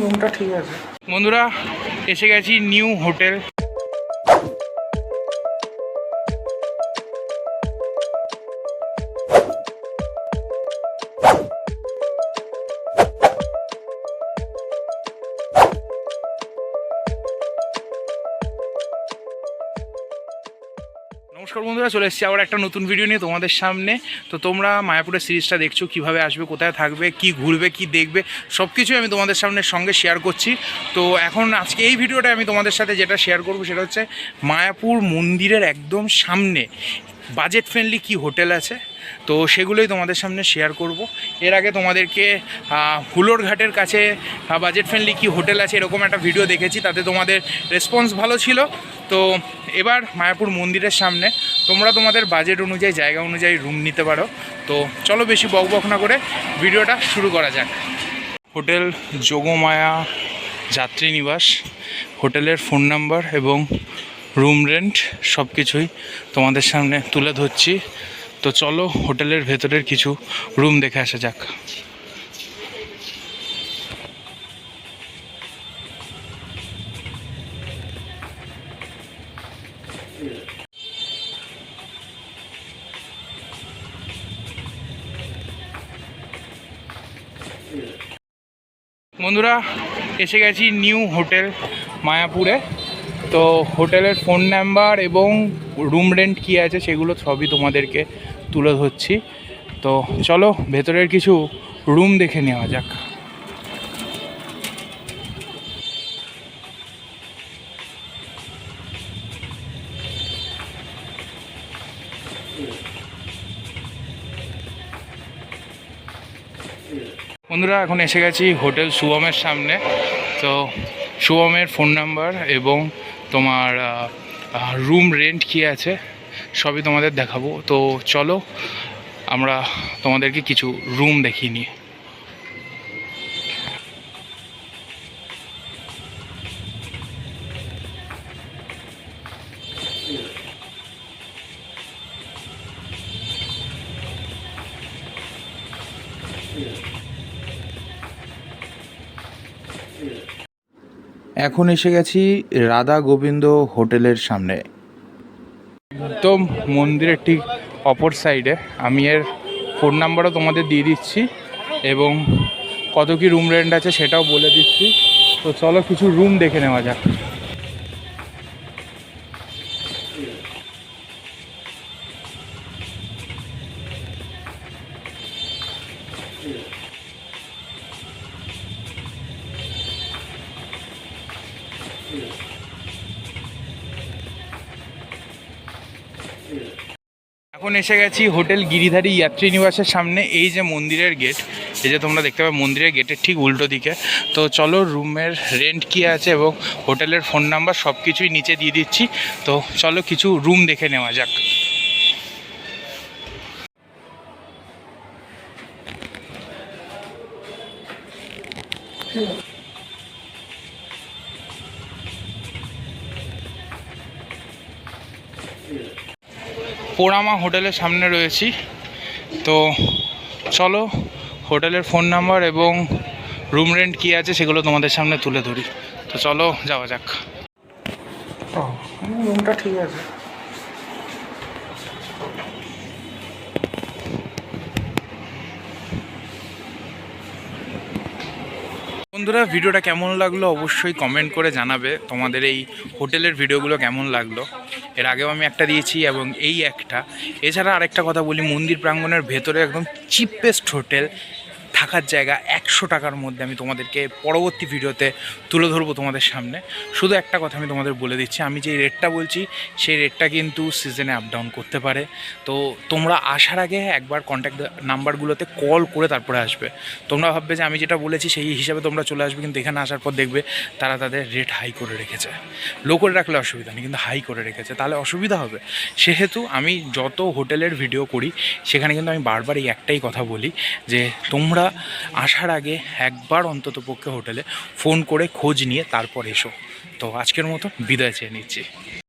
রুমটা ঠিক আছে। বন্ধুরা এসে গেছি নিউ হোটেল নমস্কার বন্ধুরা, চলে এসেছি আবার একটা নতুন ভিডিও নিয়ে তোমাদের সামনে। তো তোমরা মায়াপুরের সিরিজটা দেখছ, কীভাবে আসবে, কোথায় থাকবে, কি ঘুরবে, কি দেখবে সব কিছুই আমি তোমাদের সামনে সঙ্গে শেয়ার করছি। তো এখন আজকে এই ভিডিওটা আমি তোমাদের সাথে যেটা শেয়ার করব সেটা হচ্ছে মায়াপুর মন্দিরের একদম সামনে। বাজেট ফ্রেন্ডলি কি হোটেল আছে? তো সেগুলোই তোমাদের সামনে শেয়ার করব। এর আগে তোমাদেরকে হুলোর ঘাটের কাছে বাজেট ফ্রেন্ডলি কি হোটেল আছে এরকম একটা ভিডিও দেখেছি, তাতে তোমাদের রেসপন্স ভালো ছিল। তো এবার মায়াপুর মন্দিরের সামনে, তোমরা তোমাদের বাজেট অনুযায়ী, জায়গা অনুযায়ী রুম নিতে পারো। তো চলো বেশি বক না করে ভিডিওটা শুরু করা যাক। হোটেল যোগমায়া যাত্রী নিবাস, হোটেলের ফোন নাম্বার এবং রুম রেন্ট সব কিছুই তোমাদের সামনে তুলে ধরছি। তো চলো, হোটেলের ভেতরের কিছু রুম দেখে আসা যাক। বন্ধুরা, এসে গেছি নিউ হোটেল মায়াপুরে। তো হোটেলের ফোন নাম্বার এবং রুম রেন্ট কী আছে সেগুলো সবই তোমাদেরকে তুলে ধরছি। তো চলো, ভেতরের কিছু রুম দেখে নেওয়া যাক। বন্ধুরা, এখন এসে গেছি হোটেল শুভমের সামনে। তো শুভমের ফোন নাম্বার এবং তোমার রুম রেন্ট কী আছে সবই তোমাদের দেখাবো। তো চলো, আমরা তোমাদেরকে কিছু রুম দেখিয়ে নিই। এখন এসে গেছি রাধা গোবিন্দ হোটেলের সামনে। তো মন্দিরের ঠিক অপর সাইডে আমি এর ফোন নাম্বারও তোমাদের দিয়ে দিচ্ছি এবং কত কি রুম রেন্ট আছে সেটাও বলে দিচ্ছি। তো চলো কিছু রুম দেখে নেওয়া যাক। এখন এসে গেছি হোটেল গিরিধারী যাত্রী নিবাসের সামনে, এই যে মন্দিরের গেট এই যে তোমরা দেখতে পাবে মন্দিরের গেটের ঠিক উল্টো দিকে। তো চলো রুমের রেন্ট কী আছে এবং হোটেলের ফোন নাম্বার সব কিছুই নিচে দিয়ে দিচ্ছি। তো চলো, কিছু রুম দেখে নেওয়া যাক। পোড়ামা হোটেলের সামনে রয়েছি। তো চলো হোটেলের ফোন নাম্বার এবং রুম রেন্ট কী আছে সেগুলো তোমাদের সামনে তুলে ধরি। তো চলো যাওয়া যাক। ও রুমটা ঠিক আছে। বন্ধুরা ভিডিওটা কেমন লাগল অবশ্যই কমেন্ট করে জানাবে। তোমাদের এই হোটেলের ভিডিওগুলো কেমন লাগল? এর আগেও আমি একটা দিয়েছি এবং এই একটা। এছাড়া আরেকটা কথা বলি, মন্দির প্রাঙ্গণের ভেতরে একদম চিপেস্ট হোটেল থাকার জায়গা একশো টাকার মধ্যে আমি তোমাদেরকে পরবর্তী ভিডিওতে তুলে ধরবো তোমাদের সামনে। শুধু একটা কথা আমি তোমাদের বলে দিচ্ছি, আমি যে রেটটা বলছি, সেই রেটটা কিন্তু সিজনে আপ ডাউন করতে পারে। তো তোমরা আসার আগে একবার কন্ট্যাক্ট নাম্বারগুলোতে কল করে তারপরে আসবে। তোমরা ভাববে যে আমি যেটা বলেছি, সেই হিসাবে তোমরা চলে আসবে, কিন্তু এখানে আসার পর দেখবে তারা তাদের রেট হাই করে রেখেছে। লো করে রাখলে অসুবিধা নেই, কিন্তু হাই করে রেখেছে, তাহলে অসুবিধা হবে। সেহেতু আমি যত হোটেলের ভিডিও করি, সেখানে কিন্তু আমি বারবার এই একটাই কথা বলি যে তোমরা আসার আগে একবার অন্তত পক্ষে হোটেলে ফোন করে খোঁজ নিয়ে তারপর এসো। তো আজকের মতো বিদায় চেয়ে নিচ্ছি।